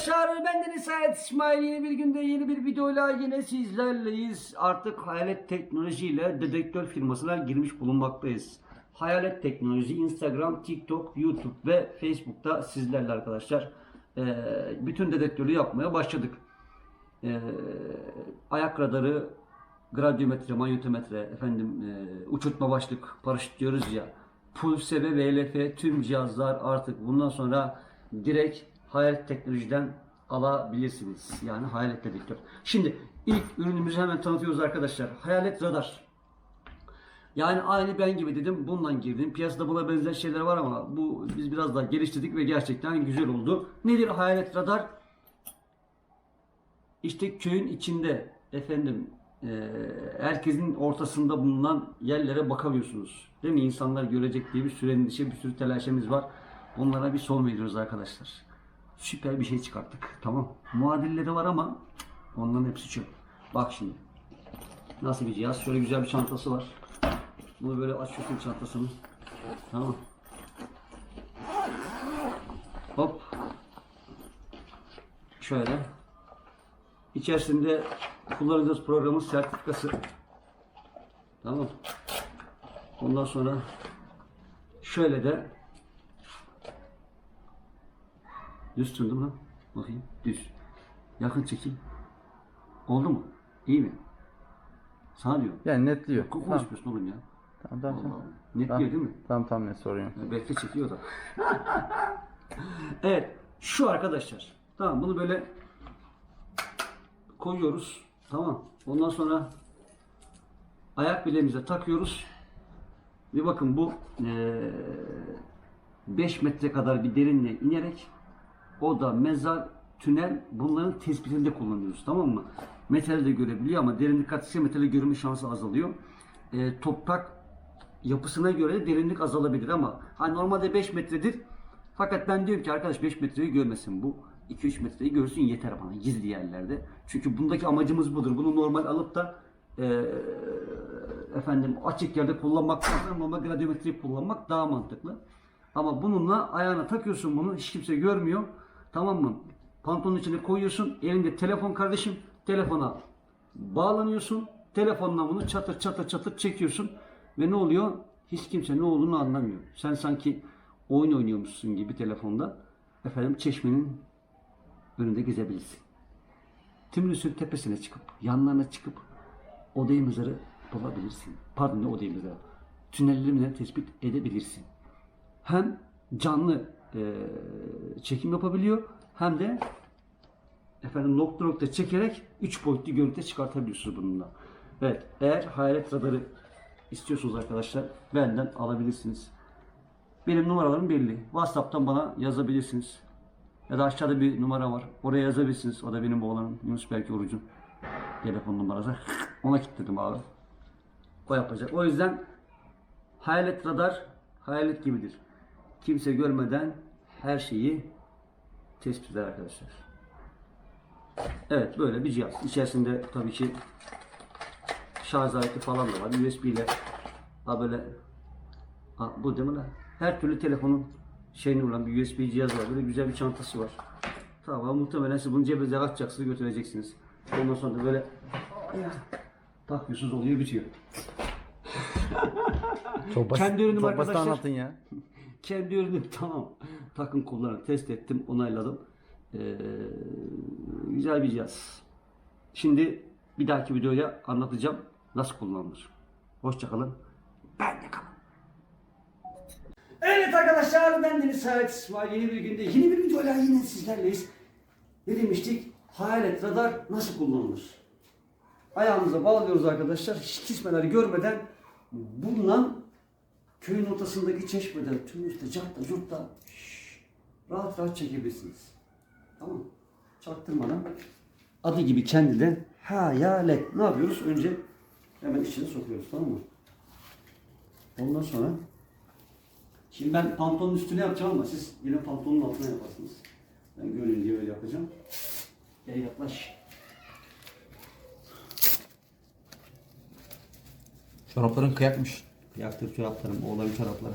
arkadaşlar ben Deniz Hayat İsmail yeni bir günde yeni bir videoyla yine sizlerleyiz. Artık Hayalet Teknoloji ile dedektör firmasına girmiş bulunmaktayız. Hayalet Teknoloji Instagram, TikTok, YouTube ve Facebook'ta sizlerle arkadaşlar. Ee, bütün dedektörü yapmaya başladık. Ee, ayak radarı, gradyometre, manyometre, efendim e, uçurtma başlık, paraşüt diyoruz ya. Pulse ve VLF tüm cihazlar artık bundan sonra direkt Hayalet Teknoloji'den alabilirsiniz. Yani Hayalet Dedektör. Şimdi ilk ürünümüzü hemen tanıtıyoruz arkadaşlar. Hayalet Radar. Yani aynı ben gibi dedim bundan girdim. Piyasada buna benzer şeyler var ama bu biz biraz daha geliştirdik ve gerçekten güzel oldu. Nedir Hayalet Radar? İşte köyün içinde efendim e, herkesin ortasında bulunan yerlere bakamıyorsunuz. Değil mi? İnsanlar görecek diye bir sürenin dışı bir sürü telaşemiz var. Onlara bir son veriyoruz arkadaşlar. Süper bir şey çıkarttık. Tamam. Muadilleri var ama onların hepsi çöp. Bak şimdi. Nasıl bir cihaz? Şöyle güzel bir çantası var. Bunu böyle açıyorsun çantasını. Tamam. Hop. Şöyle. İçerisinde kullanacağız programın sertifikası. Tamam. Ondan sonra şöyle de düz tuttum lan. Bakayım. Düz. Yakın çekim. Oldu mu? İyi mi? Sana diyor. Yani netliyor. Çok Tamam konuşmuyorsun oğlum ya. tamam tamam. Tamam. Allah. Net Tamam. değil mi? Tamam tamam ne sorun yok. Belki çekiyor da. evet. Şu arkadaşlar. Tamam bunu böyle koyuyoruz. Tamam. Ondan sonra ayak bileğimize takıyoruz. Bir bakın bu eee 5 metre kadar bir derinliğe inerek o da mezar, tünel bunların tespitinde kullanıyoruz. Tamam mı? Metali de görebiliyor ama derinlik arttıkça metali görme şansı azalıyor. Eee, toprak yapısına göre de derinlik azalabilir ama hani normalde 5 metredir. Fakat ben diyorum ki arkadaş 5 metreyi görmesin bu. 2-3 metreyi görsün yeter bana gizli yerlerde. Çünkü bundaki amacımız budur. Bunu normal alıp da eee, efendim açık yerde kullanmaktan normal gradyometreyi kullanmak daha mantıklı. Ama bununla ayağına takıyorsun bunu hiç kimse görmüyor. Tamam mı? Pantolonun içine koyuyorsun. Elinde telefon kardeşim. Telefona bağlanıyorsun. Telefonla bunu çatır çatır çatır çekiyorsun. Ve ne oluyor? Hiç kimse ne olduğunu anlamıyor. Sen sanki oyun oynuyormuşsun gibi telefonda. Efendim çeşmenin önünde gezebilirsin. Timrüs'ün tepesine çıkıp, yanlarına çıkıp odayı mezarı bulabilirsin. Pardon ne odayı mezarı. Tünellerini tespit edebilirsin. Hem canlı e, çekim yapabiliyor hem de efendim nokta nokta çekerek 3 boyutlu görüntü çıkartabiliyorsunuz bununla. Evet, eğer hayalet radarı istiyorsunuz arkadaşlar benden alabilirsiniz. Benim numaralarım belli. WhatsApp'tan bana yazabilirsiniz. Ya da aşağıda bir numara var. Oraya yazabilirsiniz. O da benim oğlanım. Yunus Berk Oruç'un telefon numarası. Ona kilitledim abi. O yapacak. O yüzden hayalet radar hayalet gibidir. Kimse görmeden her şeyi tespit eder arkadaşlar. Evet böyle bir cihaz. İçerisinde tabii ki şarj aleti falan da var. USB ile ha böyle ha, bu değil mi lan? Her türlü telefonun şeyini olan bir USB cihaz var. Böyle güzel bir çantası var. Tamam muhtemelen siz bunu cebinize atacaksınız götüreceksiniz. Ondan sonra da böyle takıyorsunuz oluyor bitiyor. Çok basit, Kendi ürünüm çok basit arkadaşlar. anlatın ya. Kendi ürünüm tamam. Takın kullanın. Test ettim, onayladım. Ee, güzel bir cihaz. Şimdi bir dahaki videoya anlatacağım nasıl kullanılır. Hoşçakalın. Ben de kalın. Evet arkadaşlar ben Deniz Sait İsmail. Yeni bir günde yeni bir videoyla yine sizlerleyiz. Ne demiştik? Hayalet radar nasıl kullanılır? Ayağımıza bağlıyoruz arkadaşlar. Hiç kismeleri görmeden bununla köyün ortasındaki çeşmeden tüm üstte cartta curtta rahat rahat çekebilirsiniz. Tamam mı? Çaktırmadan adı gibi kendine hayalet. Ne yapıyoruz? Önce hemen içine sokuyoruz tamam mı? Ondan sonra şimdi ben pantolonun üstüne yapacağım ama siz yine pantolonun altına yaparsınız. Ben görün diye öyle yapacağım. Gel yaklaş. Çorapların kıyakmış. Yaktık çoraplarım, oğlanın çorapları.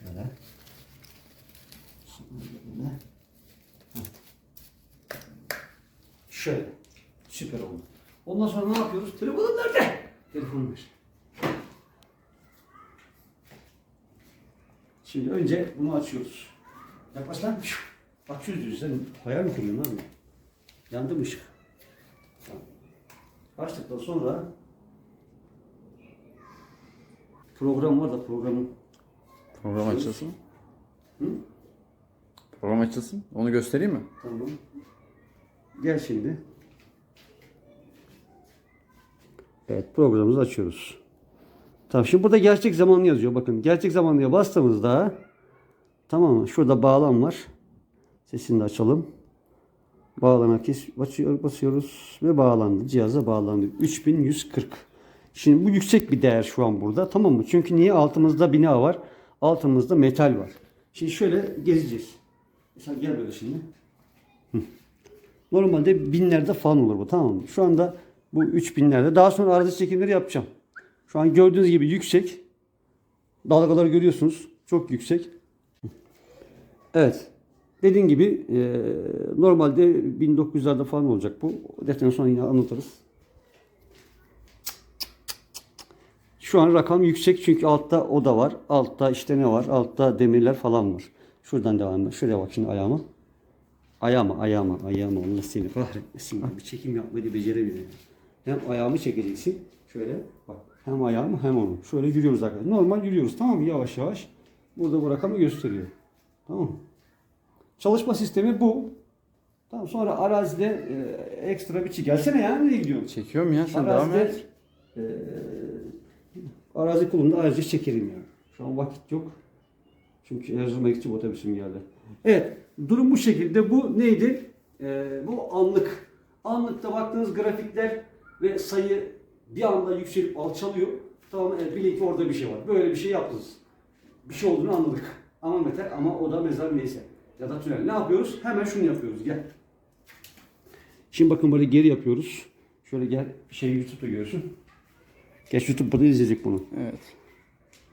Şöyle. Şöyle. Süper oldu. Ondan sonra ne yapıyoruz? Telefonum nerede? Telefonu ver. Şimdi önce bunu açıyoruz. Yaklaş lan. Açıyoruz. Sen hayal mi kuruyorsun lan? Yandı mı ışık? Açtıktan sonra program var da programın Program açılsın. Hı? Program açılsın. Onu göstereyim mi? Tamam. Gel şimdi. Evet programımızı açıyoruz. Tamam şimdi burada gerçek zamanlı yazıyor. Bakın gerçek zamanlıya bastığımızda tamam mı? Şurada bağlam var. Sesini de açalım. Bağlana basıyor, basıyoruz ve bağlandı. Cihaza bağlandı. 3140. Şimdi bu yüksek bir değer şu an burada. Tamam mı? Çünkü niye? Altımızda bina var. Altımızda metal var. Şimdi şöyle gezeceğiz. Mesela gel böyle şimdi. Normalde binlerde falan olur bu tamam mı? Şu anda bu 3000'lerde. Daha sonra arıza çekimleri yapacağım. Şu an gördüğünüz gibi yüksek. Dalgaları görüyorsunuz. Çok yüksek. Evet. Dediğim gibi e, normalde 1900'lerde falan olacak bu. Defterden sonra yine anlatırız. Şu an rakam yüksek çünkü altta oda var. Altta işte ne var? Altta demirler falan var. Şuradan devam edelim. Şuraya bak şimdi ayağıma. Ayağıma, ayağıma, ayağıma. Allah seni kahretmesin. Bir çekim yapmayı beceremiyorum. Hem ayağımı çekeceksin. Şöyle bak. Hem ayağımı hem onu. Şöyle yürüyoruz arkadaşlar. Normal yürüyoruz tamam mı? Yavaş yavaş. Burada bu rakamı gösteriyor. Tamam mı? Çalışma sistemi bu. Tamam sonra arazide e, ekstra bir çi. Gelsene ya nereye gidiyorsun? Çekiyorum ya sen devam Arazide et. e, arazi kulunda ayrıca çekerim yani. Şu an vakit yok. Çünkü Erzurum'a gidecek otobüsüm geldi. Evet. Durum bu şekilde. Bu neydi? E, bu anlık. Anlıkta baktığınız grafikler ve sayı bir anda yükselip alçalıyor. Tamam e, bilin ki orada bir şey var. Böyle bir şey yaptınız. Bir şey olduğunu anladık. Ama metal ama o da mezar neyse. Ya da tünel. Ne yapıyoruz? Hemen şunu yapıyoruz. Gel. Şimdi bakın böyle geri yapıyoruz. Şöyle gel şey YouTube'da görsün. Geç YouTube burada izleyecek bunu. Evet.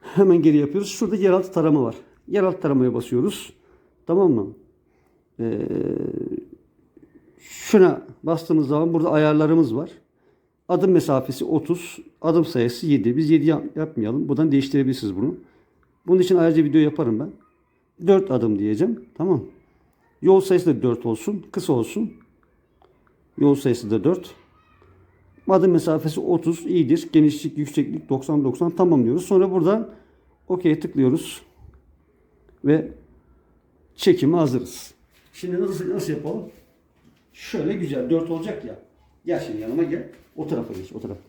Hemen geri yapıyoruz. Şurada yeraltı tarama var. Yeraltı taramaya basıyoruz. Tamam mı? Ee, şuna bastığımız zaman burada ayarlarımız var. Adım mesafesi 30, adım sayısı 7. Biz 7 yap- yapmayalım. Buradan değiştirebilirsiniz bunu. Bunun için ayrıca video yaparım ben. 4 adım diyeceğim. Tamam. Yol sayısı da 4 olsun. Kısa olsun. Yol sayısı da 4. Adım mesafesi 30 iyidir. Genişlik, yükseklik 90-90 tamam diyoruz. Sonra buradan OK'ye tıklıyoruz. Ve çekime hazırız. Şimdi nasıl, nasıl yapalım? Şöyle güzel 4 olacak ya. Gel şimdi yanıma gel. O tarafa geç. O tarafa.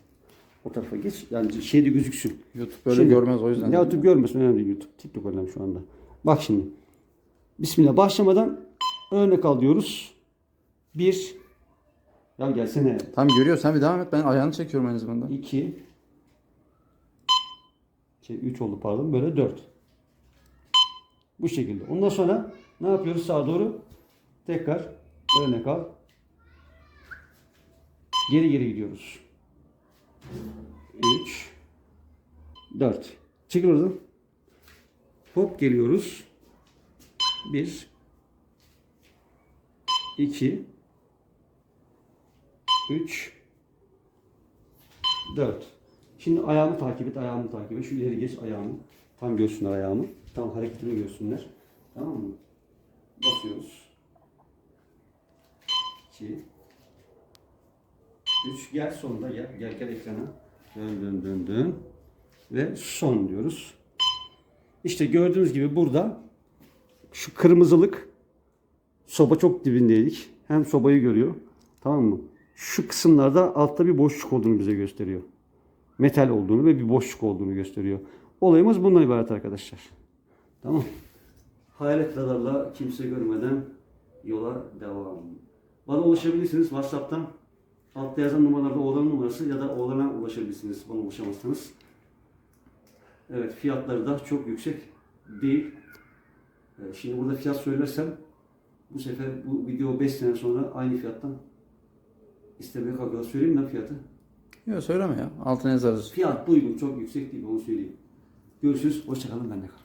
O tarafa geç. Yani şeyde gözüksün. YouTube böyle Şimdi- görmez o yüzden. YouTube görmesin önemli değil YouTube. TikTok önemli şu anda. Bak şimdi. Bismillah. Başlamadan örnek al diyoruz. Bir. Ya gelsene. Tamam görüyor. Sen bir devam et. Ben ayağını çekiyorum aynı zamanda. 2 şey 3 oldu pardon. Böyle 4 bu şekilde. Ondan sonra ne yapıyoruz sağa doğru? Tekrar örnek al. Geri geri gidiyoruz. 3 4 çekil oradan hop geliyoruz 1 2 3 4. Şimdi ayağımı takip et, ayağımı takip et. Şu ileri geç ayağımı. Tam görsünler ayağımı. Tam hareketini görsünler. Tamam mı? Basıyoruz. 2 3 gel sonunda gel. Gel gel ekrana. Dön dön dön dön. Ve son diyoruz. İşte gördüğünüz gibi burada şu kırmızılık soba çok dibindeydik. Hem sobayı görüyor. Tamam mı? Şu kısımlarda altta bir boşluk olduğunu bize gösteriyor. Metal olduğunu ve bir boşluk olduğunu gösteriyor. Olayımız bundan ibaret arkadaşlar. Tamam. Hayalet radarla kimse görmeden yola devam. Bana ulaşabilirsiniz WhatsApp'tan. Altta yazan numaralarda oğlanın numarası ya da oğlana ulaşabilirsiniz bana ulaşamazsanız. Evet fiyatları da çok yüksek değil. Ee, Şimdi burada fiyat söylersem bu sefer bu video 5 sene sonra aynı fiyattan istemeye kalkıyorlar. Söyleyeyim mi fiyatı? Yok söyleme ya. Altına yazarız. Fiyat uygun, çok yüksek değil onu söyleyeyim. Görüşürüz, hoşçakalın, ben de kalın.